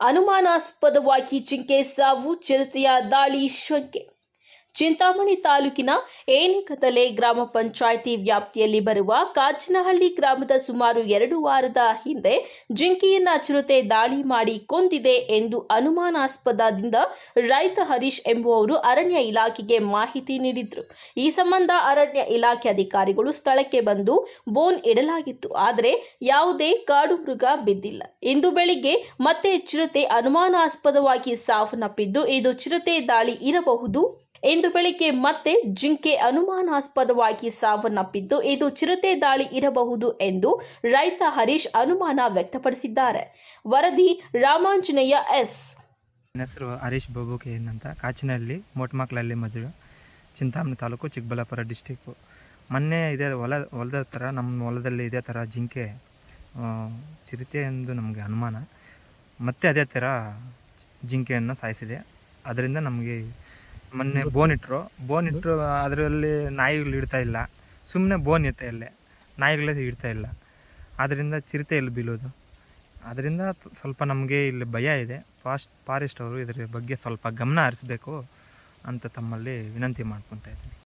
ಅನುಮಾನಾಸ್ಪದವಾಗಿ ಜಿಂಕೆ ಸಾವು ಚಿರತೆಯ ದಾಳಿ ಶಂಕೆ. ಚಿಂತಾಮಣಿ ತಾಲೂಕಿನ ಏನಿಕತಲೆ ಗ್ರಾಮ ಪಂಚಾಯಿತಿ ವ್ಯಾಪ್ತಿಯಲ್ಲಿ ಬರುವ ಕಾಚನಹಳ್ಳಿ ಗ್ರಾಮದ ಸುಮಾರು ಎರಡು ವಾರದ ಹಿಂದೆ ಜಿಂಕೆಯನ್ನ ಚಿರತೆ ದಾಳಿ ಮಾಡಿ ಕೊಂದಿದೆ ಎಂದು ಅನುಮಾನಾಸ್ಪದದಿಂದ ರೈತ ಹರೀಶ್ ಎಂಬುವವರು ಅರಣ್ಯ ಇಲಾಖೆಗೆ ಮಾಹಿತಿ ನೀಡಿದ್ರು. ಈ ಸಂಬಂಧ ಅರಣ್ಯ ಇಲಾಖೆ ಅಧಿಕಾರಿಗಳು ಸ್ಥಳಕ್ಕೆ ಬಂದು ಬೋನ್ ಇಡಲಾಗಿತ್ತು. ಆದರೆ ಯಾವುದೇ ಕಾಡು ಮೃಗ ಬಿದ್ದಿಲ್ಲ. ಇಂದು ಬೆಳಿಗ್ಗೆ ಮತ್ತೆ ಚಿರತೆ ಅನುಮಾನಾಸ್ಪದವಾಗಿ ಸಾವನ್ನಪ್ಪಿದ್ದು, ಇದು ಚಿರತೆ ದಾಳಿ ಇರಬಹುದು ಇಂದು ಬೆಳಿಗ್ಗೆ ಮತ್ತೆ ಜಿಂಕೆ ಅನುಮಾನಾಸ್ಪದವಾಗಿ ಸಾವನ್ನಪ್ಪಿದ್ದು, ಇದು ಚಿರತೆ ದಾಳಿ ಇರಬಹುದು ಎಂದು ರೈತ ಹರೀಶ್ ಅನುಮಾನ ವ್ಯಕ್ತಪಡಿಸಿದ್ದಾರೆ. ವರದಿ ರಾಮಾಂಜನೇಯ ಎಸ್. ನನ್ನ ಹೆಸರು ಹರೀಶ್ ಬಾಬು ಕೆ ಅಂತ ಕಾಚಿನಲ್ಲಿ ಮೋಟ್ಮಕ್ಳಲ್ಲಿ ಮದುವೆ, ಚಿಂತಾಮಣಿ ತಾಲೂಕು ಚಿಕ್ಕಬಳ್ಳಾಪುರ ಡಿಸ್ಟಿಕ್ಕು ಮೊನ್ನೆ ಇದೇ ಹೊಲ, ಹೊಲದ ಥರ, ನಮ್ಮ ಹೊಲದಲ್ಲಿ ಇದೇ ಥರ ಜಿಂಕೆ ಚಿರತೆ ಎಂದು ನಮಗೆ ಅನುಮಾನ. ಮತ್ತೆ ಅದೇ ಥರ ಜಿಂಕೆಯನ್ನು ಸಾಯಿಸಿದೆ. ಅದರಿಂದ ನಮಗೆ ಮೊನ್ನೆ ಬೋನ್ ಇಟ್ಟರು ಬೋನ್ ಇಟ್ಟರು ಅದರಲ್ಲಿ ನಾಯಿಗಳು ಇಡ್ತಾ ಇಲ್ಲ. ಸುಮ್ಮನೆ ಬೋನ್ ಇತ್ತೆ ಇಲ್ಲೇ ನಾಯಿಗಳೇ ಇಡ್ತಾ ಇಲ್ಲ. ಅದರಿಂದ ಚಿರತೆ ಇಲ್ಲಿ ಬೀಳೋದು? ಅದರಿಂದ ಸ್ವಲ್ಪ ನಮಗೆ ಇಲ್ಲಿ ಭಯ ಇದೆ. ಫಾಸ್ಟ್, ಫಾರೆಸ್ಟ್ ಅವರು ಇದರ ಬಗ್ಗೆ ಸ್ವಲ್ಪ ಗಮನ ಹರಿಸ್ಬೇಕು ಅಂತ ತಮ್ಮಲ್ಲಿ ವಿನಂತಿ ಮಾಡ್ಕೊತಾ ಇದ್ದೀನಿ.